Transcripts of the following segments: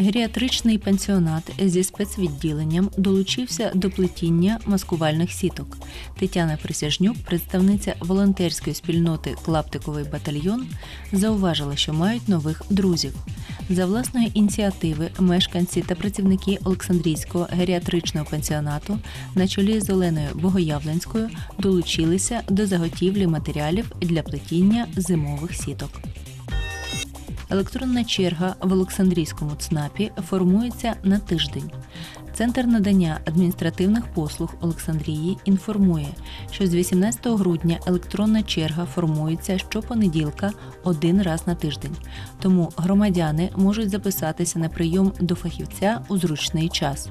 Геріатричний пенсіонат зі спецвідділенням долучився до плетіння маскувальних сіток. Тетяна Присяжнюк, представниця волонтерської спільноти Клаптиковий батальйон, зауважила, що мають нових друзів. За власної ініціативи мешканці та працівники Олександрійського геріатричного пенсіонату на чолі з Оленою Богоявленською долучилися до заготівлі матеріалів для плетіння зимових сіток. Електронна черга в Олександрійському ЦНАПі формується на тиждень. Центр надання адміністративних послуг Олександрії інформує, що з 18 грудня електронна черга формується щопонеділка один раз на тиждень. Тому громадяни можуть записатися на прийом до фахівця у зручний час.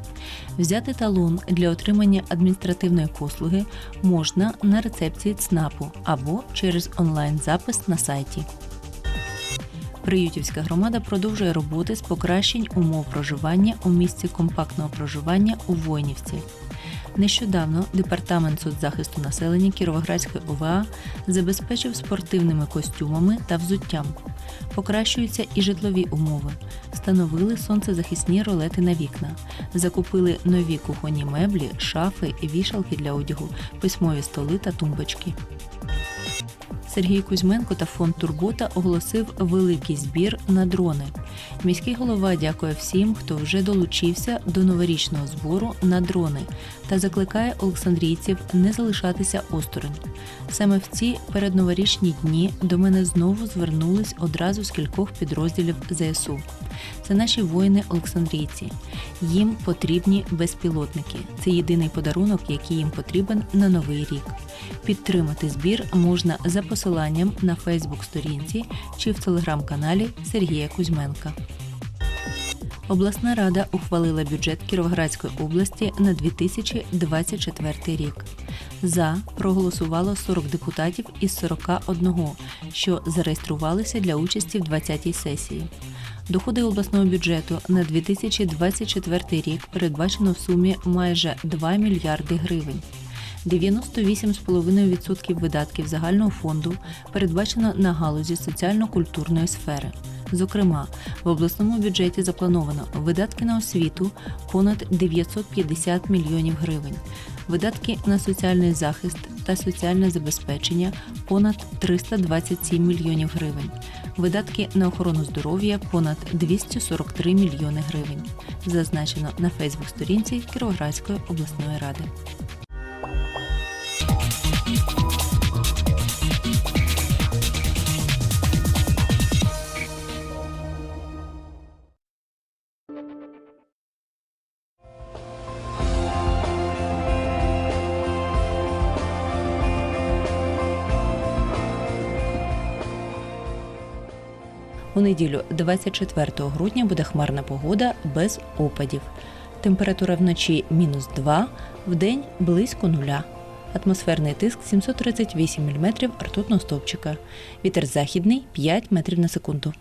Взяти талон для отримання адміністративної послуги можна на рецепції ЦНАПу або через онлайн-запис на сайті. Приютівська громада продовжує роботи з покращень умов проживання у місці компактного проживання у Войнівці. Нещодавно департамент соцзахисту населення Кіровоградської ОВА забезпечив спортивними костюмами та взуттям. Покращуються і житлові умови. Встановили сонцезахисні ролети на вікна, закупили нові кухонні меблі, шафи, вішалки для одягу, письмові столи та тумбочки. Сергій Кузьменко та фонд Турбота оголосив великий збір на дрони. Міський голова дякує всім, хто вже долучився до новорічного збору на дрони та закликає олександрійців не залишатися осторонь. Саме в ці передноворічні дні до мене знову звернулись одразу з кількох підрозділів ЗСУ. Це наші воїни-олександрійці. Їм потрібні безпілотники. Це єдиний подарунок, який їм потрібен на новий рік. Підтримати збір можна за посиланням на Фейсбук-сторінці чи в телеграм-каналі Сергія Кузьменка. Обласна рада ухвалила бюджет Кіровоградської області на 2024 рік. За проголосувало 40 депутатів із 41, що зареєструвалися для участі в 20-й сесії. Доходи обласного бюджету на 2024 рік передбачено в сумі майже 2 мільярди гривень. 98,5% видатків загального фонду передбачено на галузі соціально-культурної сфери. Зокрема, в обласному бюджеті заплановано видатки на освіту понад 950 мільйонів гривень, видатки на соціальний захист та соціальне забезпечення понад 327 мільйонів гривень, видатки на охорону здоров'я понад 243 мільйони гривень. Зазначено на Фейсбук-сторінці Кіровоградської обласної ради. У неділю, 24 грудня, буде хмарна погода без опадів. Температура вночі мінус 2, вдень близько нуля. Атмосферний тиск 738 мм ртутного стовпчика. Вітер західний 5 метрів на секунду.